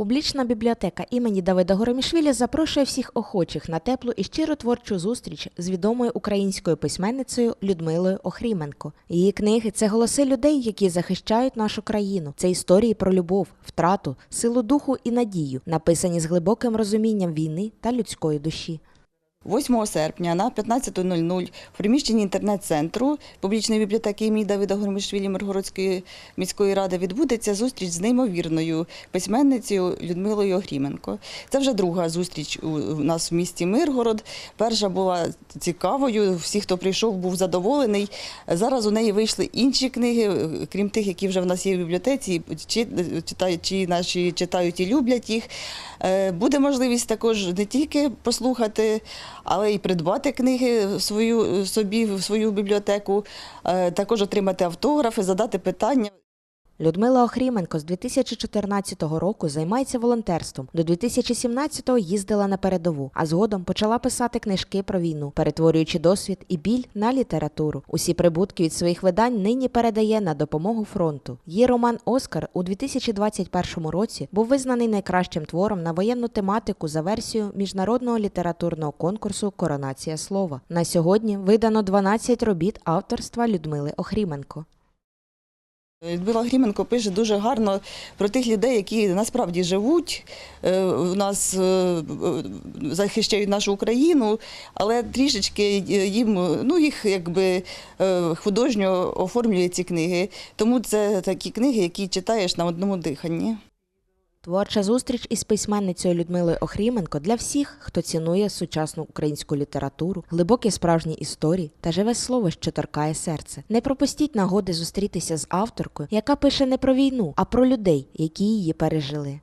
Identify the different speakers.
Speaker 1: Публічна бібліотека імені Давида Горомішвілі запрошує всіх охочих на теплу і щиро творчу зустріч з відомою українською письменницею Людмилою Охріменко. Її книги це голоси людей, які захищають нашу країну. Це історії про любов, втрату, силу духу і надію, написані з глибоким розумінням війни та людської душі.
Speaker 2: 8 серпня на 15.00 в приміщенні інтернет-центру публічної бібліотеки імені Давида Гормішвілі Миргородської міської ради відбудеться зустріч з неймовірною письменницею Людмилою Огріменко. Це вже друга зустріч у нас в місті Миргород. Перша була цікавою. Всі, хто прийшов, був задоволений. Зараз у неї вийшли інші книги, крім тих, які вже в нас є в бібліотеці. Чи- Читаючи наші читають і люблять їх. Е, Буде можливість також не тільки послухати, але й придбати книги свою собі в свою бібліотеку, е, також отримати автографи, задати питання.
Speaker 1: Людмила Охріменко з 2014 року займається волонтерством. До 2017-го їздила на передову, а згодом почала писати книжки про війну, перетворюючи досвід і біль на літературу. Усі прибутки від своїх видань нині передає на допомогу фронту. Її роман Оскар у 2021 році був визнаний найкращим твором на воєнну тематику за версією міжнародного літературного конкурсу Коронація слова. На сьогодні видано 12 робіт авторства Людмили Охріменко.
Speaker 2: Людмила Гріменко пише дуже гарно про тих людей, які насправді живуть е, у нас, е, е, захищають нашу Україну, але трішечки їм ну їх якби е, художньо оформлює ці книги. Тому це такі книги, які читаєш на одному диханні.
Speaker 1: Творча зустріч із письменницею Людмилою Охріменко для всіх, хто цінує сучасну українську літературу, глибокі справжні історії та живе слово, що торкає серце. Не пропустіть нагоди зустрітися з авторкою, яка пише не про війну, а про людей, які її пережили.